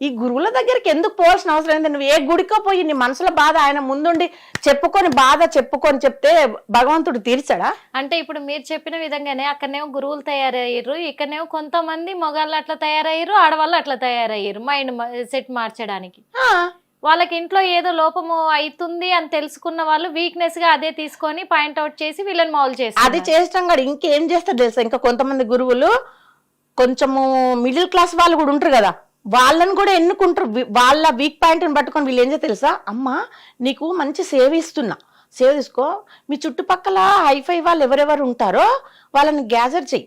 ఈ గురువుల దగ్గరికి ఎందుకు పోవాల్సిన అవసరం ఏంటి నువ్వు ఏ గుడికో పోయి నీ మనసులో బాధ ఆయన ముందుండి చెప్పుకొని బాధ చెప్పుకొని చెప్తే భగవంతుడు తీర్చాడా? అంటే ఇప్పుడు మీరు చెప్పిన విధంగానే అక్కడనేమో గురువులు తయారయ్యారు ఇక్కడనేమో కొంతమంది మొగాళ్ళు అట్లా తయారయ్యారు ఆడవాళ్ళు అట్లా తయారయ్యారు మైండ్ సెట్ మార్చడానికి. వాళ్ళకి ఇంట్లో ఏదో లోపము అవుతుంది అని తెలుసుకున్న వాళ్ళు వీక్నెస్గా అదే తీసుకొని పాయింట్ అవుట్ చేసి వీళ్ళని మౌల్ అది చేసి చేస్తాం కాదు ఇంకేం చేస్తారు తెలుసా? ఇంకా కొంతమంది గురువులు కొంచెము మిడిల్ క్లాస్ వాళ్ళు కూడా ఉంటారు కదా వాళ్ళని కూడా ఎన్నుకుంటారు. వాళ్ళ వీక్ పాయింట్ని పట్టుకొని వీళ్ళు ఏం తెలుసా? అమ్మ నీకు మంచి సేవ ఇస్తున్నా. సేవ తీసుకో. మీ చుట్టుపక్కల హైఫై వాళ్ళు ఎవరెవరు ఉంటారో వాళ్ళని గ్యాదర్ చెయ్యి.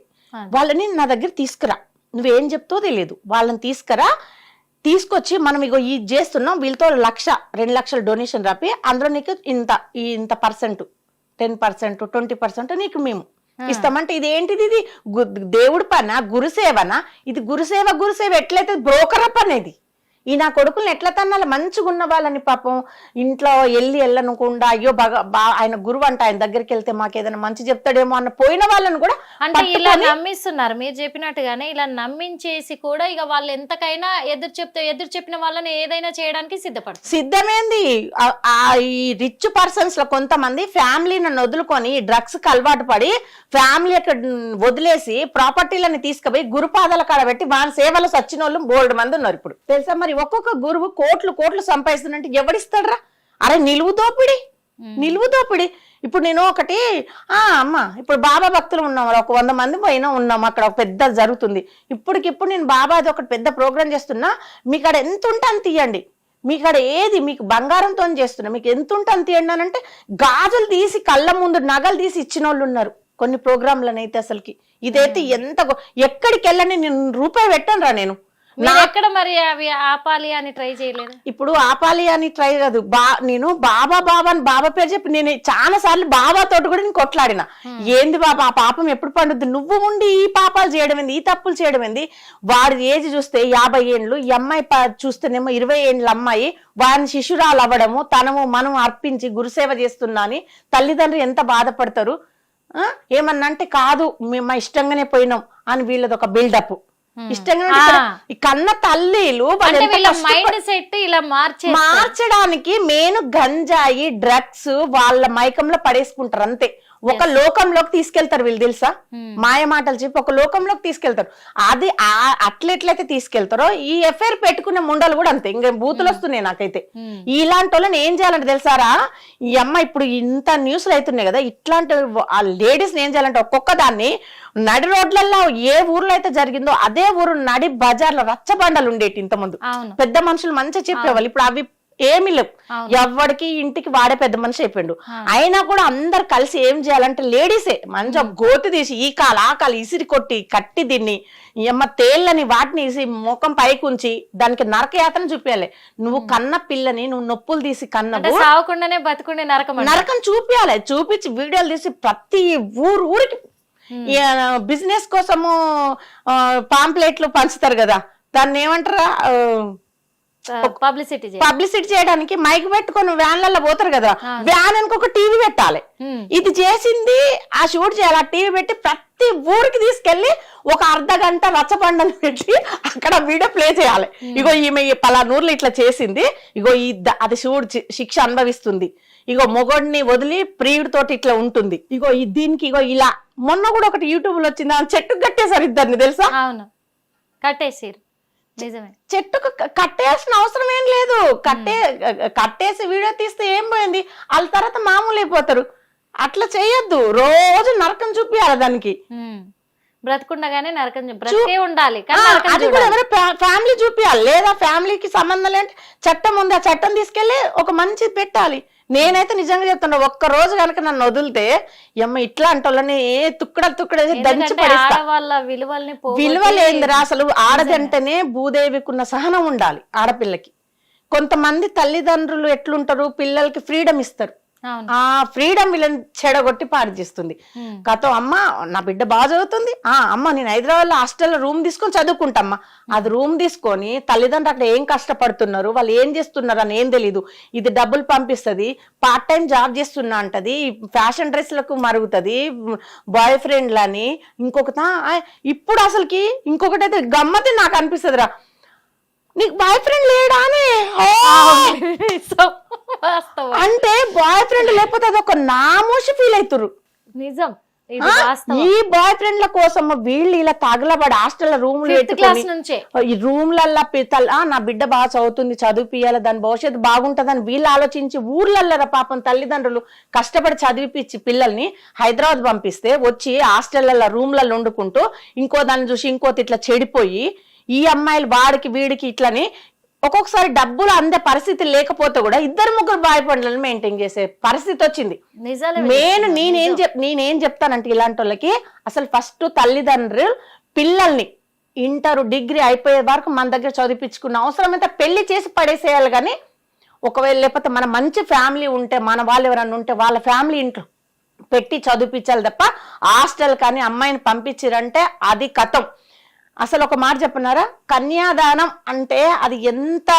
వాళ్ళని నా దగ్గర తీసుకురా. నువ్వేం చెప్తావో తెలియదు. వాళ్ళని తీసుకురా. తీసుకొచ్చి మనం ఇగో ఇది చేస్తున్నాం. వీళ్ళతో లక్ష రెండు లక్షల డొనేషన్ రాపి అందులో నీకు ఇంత ఇంత percent ten percent twenty percent నీకు మేము. ఇస్తామంటే ఇది ఏంటిది ఇది? గు- దేవుడి పన? గురుసేవనా? ఇది గురుసేవ గురుసేవ ఎట్లయితే బ్రోకర్ అప్ అనేది. ఈ నా కొడుకుల్ని ఎట్లా తన్నాలి? మంచిగా ఉన్న వాళ్ళని పాపం ఇంట్లో వెళ్ళి వెళ్ళనుకుండా అయ్యో బాగా బా ఆయన గురువు అంట ఆయన దగ్గరికి వెళ్తే మాకు ఏదైనా మంచి చెప్తాడేమో అన్న పోయిన వాళ్ళని కూడా అంటే ఇలా నమ్మిస్తున్నారు. మీరు చెప్పినట్టుగానే ఇలా నమ్మించేసి కూడా ఇక వాళ్ళు ఎంతకైనా ఎదురు చెప్తే ఎదురు చెప్పిన వాళ్ళని ఏదైనా చేయడానికి సిద్ధపడతారు. సిద్ధమేంది? ఈ రిచ్ పర్సన్స్లో కొంతమంది ఫ్యామిలీని వదులుకొని డ్రగ్స్కి అలవాటు పడి ఫ్యామిలీ వదిలేసి ప్రాపర్టీలని తీసుకుపోయి గురుపాదాల కాడ పెట్టి వాళ్ళ సేవలు సచ్చిన వాళ్ళు బోల్డ్ మంది ఉన్నారు ఇప్పుడు. తెలుసా మరి? ఒక్కొక్క గురువు కోట్లు కోట్లు సంపాదిస్తున్నట్టు ఎవడిస్తాడ్రా? అరే నిలువు దోపిడి. నిలువు దోపిడి. ఇప్పుడు నేను ఒకటి ఆ అమ్మ ఇప్పుడు బాబా భక్తులు ఉన్నాం ఒక వంద మంది పోయినా ఉన్నాం అక్కడ ఒక పెద్ద జరుగుతుంది. ఇప్పటికిప్పుడు నేను బాబాది ఒకటి పెద్ద ప్రోగ్రామ్ చేస్తున్నా మీకు అక్కడ ఎంత ఉంటే అంత ఇవ్వండి మీకు అక్కడ ఏది మీకు బంగారంతో చేస్తున్నా మీకు ఎంత ఉంటే అంత ఇవ్వండి అని అంటే గాజులు తీసి కళ్ళ ముందు నగలు తీసి ఇచ్చిన వాళ్ళు ఉన్నారు కొన్ని ప్రోగ్రాంలనైతే అసలుకి. ఇదైతే ఎంత ఎక్కడికి వెళ్ళని నేను రూపాయి పెట్టను రా నేను. మీరు ఎక్కడ మరి అవి ఆపాలి అని ట్రై చేయలేదు? ఇప్పుడు ఆపాలి అని ట్రై కాదు. బా నేను బాబా బాబా అని బాబా పేరు చెప్పి నేను చాలా సార్లు బాబా తోటి కూడా నేను కొట్లాడిన. ఏంది బాబా ఆ పాపం ఎప్పుడు పండుద్ది? నువ్వు ఉండి ఈ పాపాలు చేయడం ఏంది ఈ తప్పులు చేయడం ఏంది వాడి ఏజ్ చూస్తే యాభై ఏండ్లు ఈ అమ్మాయి చూస్తేనేమో ఇరవై ఏండ్ల అమ్మాయి. వారిని శిశురాలు అవ్వడము తనము మనం అర్పించి గురుసేవ చేస్తున్నా అని తల్లిదండ్రులు ఎంత బాధపడతారు? ఏమన్నా అంటే కాదు మేము మా ఇష్టంగానే పోయినాం అని వీళ్ళది ఒక బిల్డప్ ఇష్టంగా. ఈ కన్న తల్లిలు మైండ్ సెట్ ఇలా మార్చే మార్చడానికి మెయిన్ గంజాయి డ్రగ్స్ వాళ్ళ మైకంలో పడేసుకుంటారు అంతే. ఒక లోకంలోకి తీసుకెళ్తారు వీళ్ళు తెలుసా? మాయ మాటలు చెప్పి ఒక లోకంలోకి తీసుకెళ్తారు. అది అట్లెట్లయితే తీసుకెళ్తారో ఈ ఎఫ్ఐఆర్ పెట్టుకునే ముండలు కూడా అంతే. ఇంకా బూతులు వస్తున్నాయి నాకైతే. ఇలాంటి వాళ్ళని ఏం చేయాలంటే తెలుసారా ఈ అమ్మ ఇప్పుడు ఇంత న్యూస్లు అవుతున్నాయి కదా ఇట్లాంటి ఆ లేడీస్ ఏం చేయాలంటే ఒక్కొక్క దాన్ని నడి రోడ్లలో ఏ ఊర్లో అయితే జరిగిందో అదే ఊరు నడి బజార్లో రచ్చబండలు ఉండేటి ఇంతకుముందు. అవును. పెద్ద మనుషులు మంచిగా చెప్పేవాళ్ళు. ఇప్పుడు అవి ఏమి లేవు. ఎవరికి ఇంటికి వాడే పెద్ద మనిషి అయిపోయిండు. అయినా కూడా అందరు కలిసి ఏం చేయాలంటే లేడీసే మంచిగా గోతి తీసి ఈ కాలు ఆ కాలు ఇసిరి కొట్టి కట్టి దీన్ని ఈ అమ్మ తేళ్ళని వాటిని తీసి ముఖం పైకి ఉంచి దానికి నరకయాతన చూపించాలి నువ్వు కన్న పిల్లని నువ్వు నొప్పులు తీసి అంటే కన్నవు సావకుండానే బతుకుండే నరకం. నరకం చూపించాలి చూపించి వీడియోలు తీసి ప్రతి ఊరు ఊరికి బిజినెస్ కోసము పాంప్లెట్లు పంచుతారు కదా. దాన్ని ఏమంటారా? పబ్లిసిటీ పబ్లిసిటీ చేయడానికి మైక్ పెట్టుకొని వ్యాన్లలో పోతారు కదా వ్యాన్ ఒక టీవీ పెట్టాలి. ఇది చేసింది ఆ షూట్ చేయాలి ఆ టీవీ పెట్టి ప్రతి ఊరికి తీసుకెళ్ళి ఒక అర్ధ గంట రచ్చబండలు పెట్టి అక్కడ వీడియో ప్లే చేయాలి. ఇగో ఈమె పలానూర్లు ఇట్లా చేసింది ఇగో ఈ అది షూట్ శిక్ష అనుభవిస్తుంది. ఇగో మొగోడిని వదిలి ప్రియుడితోటి ఇట్లా ఉంటుంది. ఇగో ఈ దీనికి ఇగో ఇలా. మొన్న కూడా ఒకటి యూట్యూబ్లో వచ్చింది చెట్టు కట్టేశారు ఇద్దరిని తెలుసా? అవును. కట్టేసిరు చెట్టుకు కట్టేయాల్సిన అవసరం ఏం లేదు. కట్టే కట్టేసి వీడియో తీస్తే ఏం పోయింది? వాళ్ళ తర్వాత మామూలు అయిపోతారు. అట్లా చేయొద్దు. రోజు నరకం చూపియాలి దానికి. బ్రతుకుండగానే నరకం బ్రతికే ఉండాలి. అది కూడా. ఎవరో ఫ్యామిలీ చూపియాలి. లేదా ఫ్యామిలీకి సంబంధం లేని చట్టం ఉంది. ఆ చట్టం తీసుకెళ్ళి ఒక మంచి పెట్టాలి. నేనైతే నిజంగా చెప్తున్నా ఒక్క రోజు కనుక నన్ను వదిలితే ఎమ్మ ఇట్లా అంటోళ్ళని ఏ తుక్కడ తుక్కడ దంచి విలువలేందిరా అసలు ఆడదంటేనే భూదేవికున్న సహనం ఉండాలి ఆడపిల్లకి. కొంతమంది తల్లిదండ్రులు ఎట్లుంటారు పిల్లలకి ఫ్రీడమ్ ఇస్తారు. ఆ ఫ్రీడమ్ వీళ్ళని చెడగొట్టి పాడు చేస్తుంది. కథ అమ్మ నా బిడ్డ బాగా చదువుతుంది. ఆ అమ్మ నేను హైదరాబాద్లో హాస్టల్లో రూమ్ తీసుకొని చదువుకుంటామ్మా అది రూమ్ తీసుకొని తల్లిదండ్రులు అక్కడ ఏం కష్టపడుతున్నారు? వాళ్ళు ఏం చేస్తున్నారు అని ఏం తెలీదు. ఇది డబ్బులు పంపిస్తుంది. పార్ట్ టైం జాబ్ చేస్తున్నా అంటది. ఫ్యాషన్ డ్రెస్లకు మరుగుతుంది. బాయ్ ఫ్రెండ్లని ఇంకొకట ఆ, ఇప్పుడు అసలుకి ఇంకొకటి అయితే గమ్మతి నాకు అనిపిస్తుంది రా నీకు బాయ్ ఫ్రెండ్ లేడానే అంటే బాయ్ ఫ్రెండ్ లేకపోతే అదొక నామోషి ఫీల్ అవుతురు నిజం. ఈ బాయ్ ఫ్రెండ్ల కోసం వీళ్ళు ఇలా తగలబడి హాస్టల్ రూమ్లు పెట్టుకొని రూమ్లల్లా నా బిడ్డ బాగా చదువుతుంది చదివిపియాలి దాని భవిష్యత్తు బాగుంటుందని వీళ్ళు ఆలోచించి ఊర్లల్లరా పాపం తల్లిదండ్రులు కష్టపడి చదివిపించి పిల్లల్ని హైదరాబాద్ పంపిస్తే వచ్చి హాస్టళ్ళలో రూమ్లలో వండుకుంటూ ఇంకో దాన్ని చూసి ఇంకోటి ఇట్లా చెడిపోయి ఈ అమ్మాయిలు వాడికి వీడికి ఇట్లని ఒక్కొక్కసారి డబ్బులు అందే పరిస్థితి లేకపోతే కూడా ఇద్దరు ముగ్గురు బాయ్ ఫ్రెండ్లను మెయింటైన్ చేసే పరిస్థితి వచ్చింది నేనేం నిజం. చెప్ నేనేం చెప్తానంటే ఇలాంటి వాళ్ళకి అసలు ఫస్ట్ తల్లిదండ్రులు పిల్లల్ని ఇంటర్ డిగ్రీ అయిపోయే వరకు మన దగ్గర చదివించుకున్న అవసరమైతే పెళ్ళి చేసి పడేసేయాలి కానీ ఒకవేళ లేకపోతే మన మంచి ఫ్యామిలీ ఉంటే మన వాళ్ళు ఎవరైనా ఉంటే వాళ్ళ ఫ్యామిలీ ఇంట్లో పెట్టి చదివించాలి తప్ప హాస్టల్ కానీ అమ్మాయిని పంపించారంటే అది కథం అసలు ఒక మాట చెప్పన్నారా కన్యాదానం అంటే అది ఎంత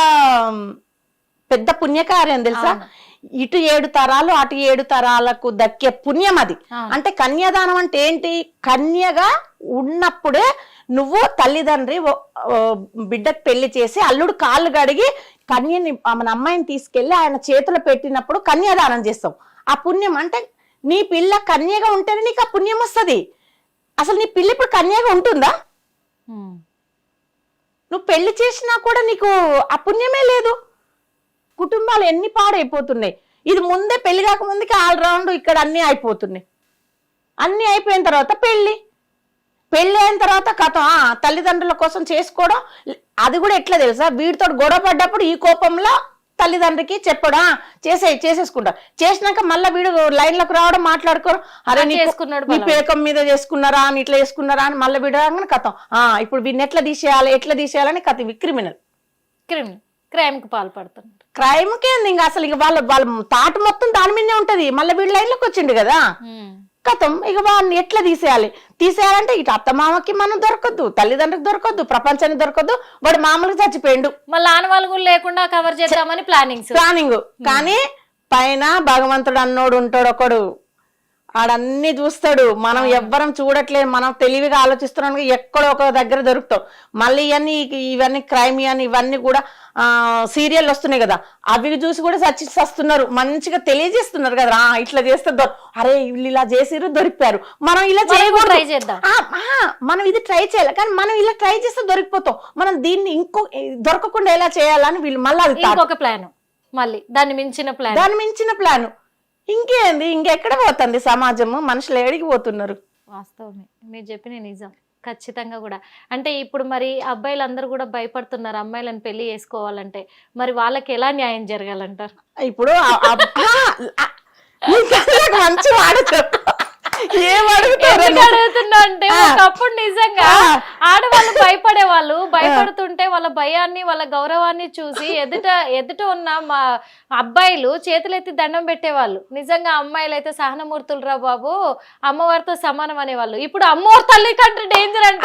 పెద్ద పుణ్యకార్యం తెలుసా. ఇటు ఏడు తరాలు అటు ఏడు తరాలకు దక్కే పుణ్యం అది. అంటే కన్యాదానం అంటే ఏంటి కన్యగా ఉన్నప్పుడే నువ్వు తల్లిదండ్రి బిడ్డకు పెళ్ళి చేసి అల్లుడు కాళ్ళు గడిగి కన్యని మన అమ్మాయిని తీసుకెళ్ళి ఆయన చేతిలో పెట్టినప్పుడు కన్యాదానం చేస్తాం ఆ పుణ్యం అంటే నీ పిల్ల కన్యగా ఉంటేనే నీకు ఆ పుణ్యం వస్తుంది అసలు నీ పిల్ల ఇప్పుడు కన్యగా ఉంటుందా. నువ్వు పెళ్ళి చేసినా కూడా నీకు ఆ పుణ్యమే లేదు. కుటుంబాలు ఎన్ని పాడైపోతున్నాయి. ఇది ముందే పెళ్ళి కాక ముందుకి ఆల్ రౌండ్ ఇక్కడ అన్నీ అయిపోతున్నాయి. అన్నీ అయిపోయిన తర్వాత పెళ్ళి పెళ్ళి అయిన తర్వాత కథ ఆ, తల్లిదండ్రుల కోసం చేసుకోవడం అది కూడా ఎట్లా తెలుసా? వీడితో గొడవ పడ్డప్పుడు ఈ కోపంలో తల్లిదండ్రికి చెప్పడా? చేసే చేసేసుకుంటా. చేసినాక మళ్ళీ వీడు లైన్లకు రావడం మాట్లాడుకోరు. అరే చేసుకున్నాడు బలం. పేకం మీద చేసుకున్నారా? అని ఇట్లా చేసుకున్నారా అని మళ్ళీ వీడగానే కథం. ఆ ఇప్పుడు వీడిని ఎట్లా తీసేయాలి ఎట్లా తీసేయాలని కథ. ఇవి క్రిమినల్ క్రిమినల్ క్రైమ్కు పాల్పడుతున్నారు. క్రైమ్ కేంది ఇంకా అసలు ఇక వాళ్ళ వాళ్ళ తాట మొత్తం దాని మీదనే ఉంటది. మళ్ళీ వీడి లైన్లోకి వచ్చిండు కదా. కథం ఇక వాడిని ఎట్లా తీసేయాలి? తీసేయాలంటే ఇటు అత్తమామకి మనం దొరకద్దు తల్లిదండ్రులకు దొరకద్దు ప్రపంచానికి దొరకద్దు వాడు మామూలుగా చచ్చిపోయిండు. మళ్ళీ ఆనవాళ్ళు కూడా లేకుండా కవర్ చేద్దామని ప్లానింగ్స్ ప్లానింగ్ కానీ పైన భగవంతుడు అన్నోడు ఉంటాడు ఒకడు. ఆడన్ని చూస్తాడు. మనం ఎవ్వరం చూడట్లేదు. మనం తెలివిగా ఆలోచిస్తున్నాం. ఎక్కడో ఒక దగ్గర దొరుకుతాం. మళ్ళీ ఇవన్నీ ఇవన్నీ క్రైమ్ అని ఇవన్నీ కూడా ఆ సీరియల్ వస్తున్నాయి కదా. అవి చూసి కూడా సచ్చి సస్తున్నారు. మంచిగా తెలియజేస్తున్నారు కదా. "ఆ, ఇట్లా చేస్తే అరే వీళ్ళు ఇలా చేసిరు దొరికిపోయారు. మనం ఇలా చేయకూడదు. ట్రై చేద్దాం. మనం ఇది ట్రై చేయాలి. కానీ మనం ఇలా ట్రై చేస్తే దొరికిపోతాం. మనం దీన్ని ఇంకో దొరకకుండా ఎలా చేయాలని వీళ్ళు మళ్ళీ అది ప్లాన్ మళ్ళీ దాన్ని మించిన ప్లాన్ దాని మించిన ప్లాన్ ఇంకేంది? ఇంకెక్కడ పోతుంది సమాజము? మనుషులు ఏడికి పోతున్నారు. వాస్తవమే. మీరు చెప్పిన నిజం. ఖచ్చితంగా కూడా. అంటే ఇప్పుడు మరి అబ్బాయిలు అందరూ కూడా భయపడుతున్నారు అమ్మాయిలను పెళ్ళి చేసుకోవాలంటే. మరి వాళ్ళకి ఎలా న్యాయం జరగాలంటారు? ఇప్పుడు మంచి చెప్పు. ఏం అడుగుతున్నా అంటే. ఒకప్పుడు నిజంగా. ఆడవాళ్ళు భయపడే వాళ్ళు భయపడుతుంటే వాళ్ళ భయాన్ని వాళ్ళ గౌరవాన్ని చూసి ఎదుట ఎదుట ఉన్న మా అబ్బాయిలు చేతులెత్తి దండం పెట్టేవాళ్ళు నిజంగా అమ్మాయిలు అయితే సహనమూర్తులు రా బాబు అమ్మవారితో సమానం అనేవాళ్ళు ఇప్పుడు అమ్మవారి తల్లి కంటే డేంజర్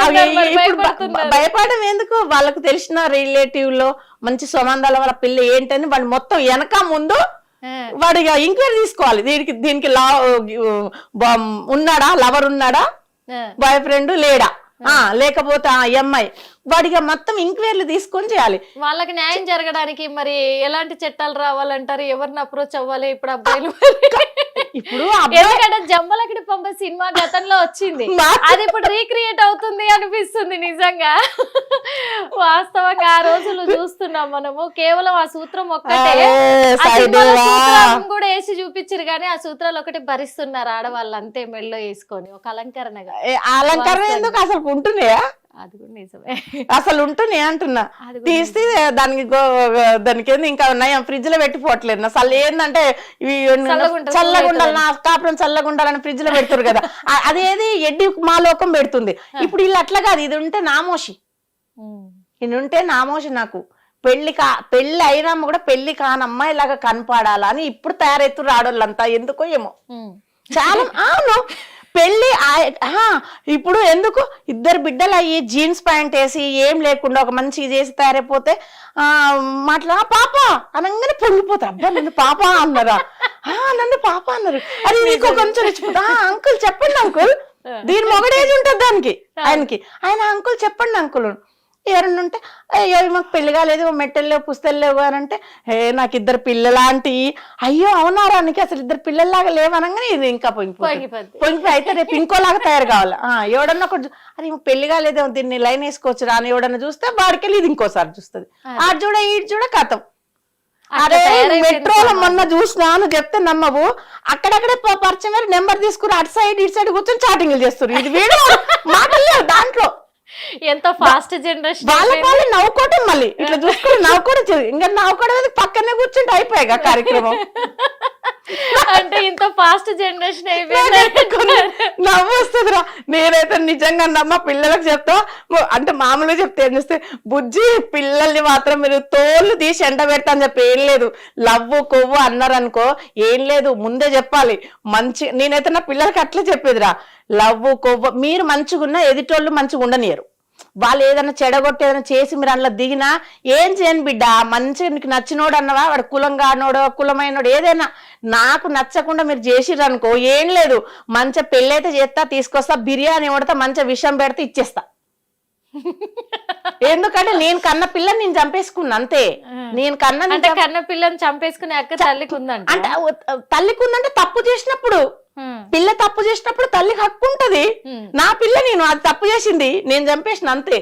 భయపడుతున్నారు భయపడడం ఎందుకు వాళ్ళకు తెలిసిన రిలేటివ్లో మంచి సంబంధాల వాళ్ళ పిల్ల ఏంటని వాళ్ళు మొత్తం వెనక ముందు. వాడు ఇక ఎంక్వైరీ తీసుకోవాలి. దీనికి దీనికి లా ఉన్నాడా? లవర్ ఉన్నాడా. బాయ్ ఫ్రెండ్ లేడా? ఆ. లేకపోతే ఆ అమ్మాయి. వాడిగా మొత్తం ఎంక్వైరీలు తీసుకొని చేయాలి. వాళ్ళకి న్యాయం జరగడానికి మరి ఎలాంటి చట్టాలు రావాలంటారు? ఎవరిని అప్రోచ్ అవ్వాలి? ఇప్పుడు అబ్బాయిలు? ఇప్పుడు ఎందుకంటే జమ్మలకిడి పంప సినిమా గతంలో వచ్చింది. అది ఇప్పుడు రీక్రియేట్ అవుతుంది అనిపిస్తుంది నిజంగా. వాస్తవంగా ఆ రోజులు చూస్తున్నాం మనము. కేవలం ఆ సూత్రం ఒక్కటే. కూడా వేసి చూపించారు కానీ ఆ సూత్రాలు ఒకటి భరిస్తున్నారు ఆడవాళ్ళు అంతే మెళ్ళో వేసుకొని. ఒక అలంకరణగా. అలంకరణ ఎందుకు అసలు ఉంటున్నాయా? అది కూడా నిజమే. అసలు ఉంటున్నాయి అంటున్నా. తీస్తే దానికి దానికి ఏంది ఇంకా నయం ఫ్రిడ్జ్లో పెట్టిపోవట్లేదు. అసలు ఏంటంటే ఇవి నా కాపురం చల్లగా ఉండాలని ఫ్రిడ్జ్లో పెడతారు కదా. అదేది ఎడ్డి మాలోకం పెడుతుంది. ఇప్పుడు వీళ్ళు అట్లా కాదు. ఇది ఉంటే నామోషి. ఇది ఉంటే నామోషి నాకు. పెళ్ళి కా పెళ్ళి అయినా కూడా పెళ్ళి కానమ్మ ఇలాగా కనపడాలా అని ఇప్పుడు తయారెత్తురు ఆడోళ్ళంతా. ఎందుకో ఏమో. చాలా అవును. ఆ, ఇప్పుడు ఎందుకు? ఇద్దరు బిడ్డలు అయ్యి జీన్స్ ప్యాంట్ వేసి ఏం లేకుండా ఒక మంచి చేసి తయారైపోతే ఆ మాట్లా పాప! అనగానే పొంగిపోతారు. అబ్బా నన్ను పాప అన్నారా? ఆ నన్ను పాప అన్నారు. అది నీకు కొంచెం రెచ్చిపోతా. అంకుల్ చెప్పండి అంకుల్. దీని మొగడేజ్ ఉంటుంది దానికి ఆయనకి. ఆయన అంకుల్ చెప్పండి అంకుల్. ఎవరన్నా ఉంటే అయ్యో మాకు పెళ్ళి కాలేదు మెట్టెలు లేవు పుస్తలు లేవు అని అంటే హే నాకు ఇద్దరు పిల్లలాంటి అయ్యో అవునారా నీకు అసలు ఇద్దరు పిల్లల్లాగా లేవనగానే ఇది ఇంకా పొంగిపోద్ది. పొంగిపోయి అయితే రేపు ఇంకోలాగా తయారు కావాలి? ఎవడన్నా ఒకటి ఈమె పెళ్ళి కాలేదేమో దీన్ని లైన్ వేసుకోవచ్చు రా అని ఎవడన్నా చూస్తే వాడికెళ్ళి ఇది ఇంకోసారి చూస్తుంది. ఆ చూడ ఈ చూడ కథం. అరే మెట్రోలో మొన్న చూసినా నువ్వు చెప్తే నమ్మవు. అక్కడక్కడే పరిచయం నెంబర్ తీసుకుని అటు సైడ్ ఇటు సైడ్ కూర్చొని చాటింగ్లు చేస్తారు. ఇది వీడియో మాటలు దాంట్లో. ఎంత ఫాస్ట్ జనరేషన్ వాళ్ళ వాళ్ళు నవ్వుకోవటం మళ్ళీ. ఇట్లా చూసుకుని నవ్వుకోవడం ఇంకా నవ్వుకోవడం పక్కనే కూర్చుంటే అయిపోయాయి కార్యక్రమం. అంటే ఇంత ఫాస్ట్ జనరేషన్ అయిపోయింది నవ్వు వస్తుందిరా. నేనైతే నిజంగా నమ్మ పిల్లలకు చెప్తా. ము- అంటే మామూలుగా చెప్తే ఏం చేస్తే బుజ్జి పిల్లల్ని మాత్రం మీరు తోళ్ళు తీసి ఎండ పెడతా అని చెప్పి ఏం లేదు. లవ్వు కొవ్వు అన్నారు అనుకో ఏం లేదు. ముందే చెప్పాలి. మంచి నేనైతే నా పిల్లలకి అట్లే చెప్పేదిరా. లవ్వు కొవ్వు మీరు మంచిగున్నా ఎదుటోళ్ళు మంచిగా ఉండనియరు. వాళ్ళు ఏదైనా చెడగొట్టి ఏదైనా చేసి మీరు అందులో దిగినా ఏం చేయను బిడ్డ? మంచిగా నీకు నచ్చినోడు అన్నవా? వాడు కులంగా అన్నోడు కులమైనోడు ఏదైనా నాకు నచ్చకుండా మీరు చేసిర్రు అనుకో ఏం లేదు. మంచిగా పెళ్ళైతే చేస్తా తీసుకొస్తా బిర్యానీ కొడతా మంచిగా విషం పెడితే ఇచ్చేస్తా. ఎందుకంటే నేను కన్న పిల్ల నేను చంపేసుకున్నా అంతే. నేను కన్న కన్న పిల్లని చంపేసుకునే అక్క తల్లికి ఉందంట అంటే తల్లికి ఉందంటే తప్పు చేసినప్పుడు పిల్ల తప్పు చేసినప్పుడు తల్లికి హక్కు ఉంటది నా పిల్ల నేను అది తప్పు చేసింది నేను చంపేసిన అంతే.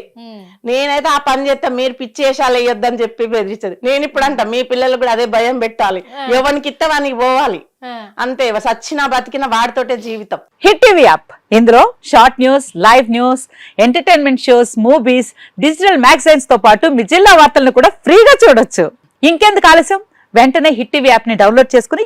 నేనైతే ఆ పని చేస్తా మీరు పిచ్చేసాలు వేయొద్దని చెప్పి బెదిరించదు నేను ఇప్పుడు అంట మీ పిల్లలకు కూడా అదే భయం పెట్టాలి. ఎవరికి ఇస్తే వానికి పోవాలి అంతే సచ్చినా బతికిన వాడితోటే జీవితం. Hit TV app. ఇందులో short news live news entertainment shows movies digital మ్యాగజైన్స్తో పాటు మీ జిల్లా వార్తలను కూడా ఫ్రీగా చూడొచ్చు. ఇంకెందుకు ఆలస్యం? వెంటనే హిట్ టీవీ యాప్ని డౌన్లోడ్ చేసుకుని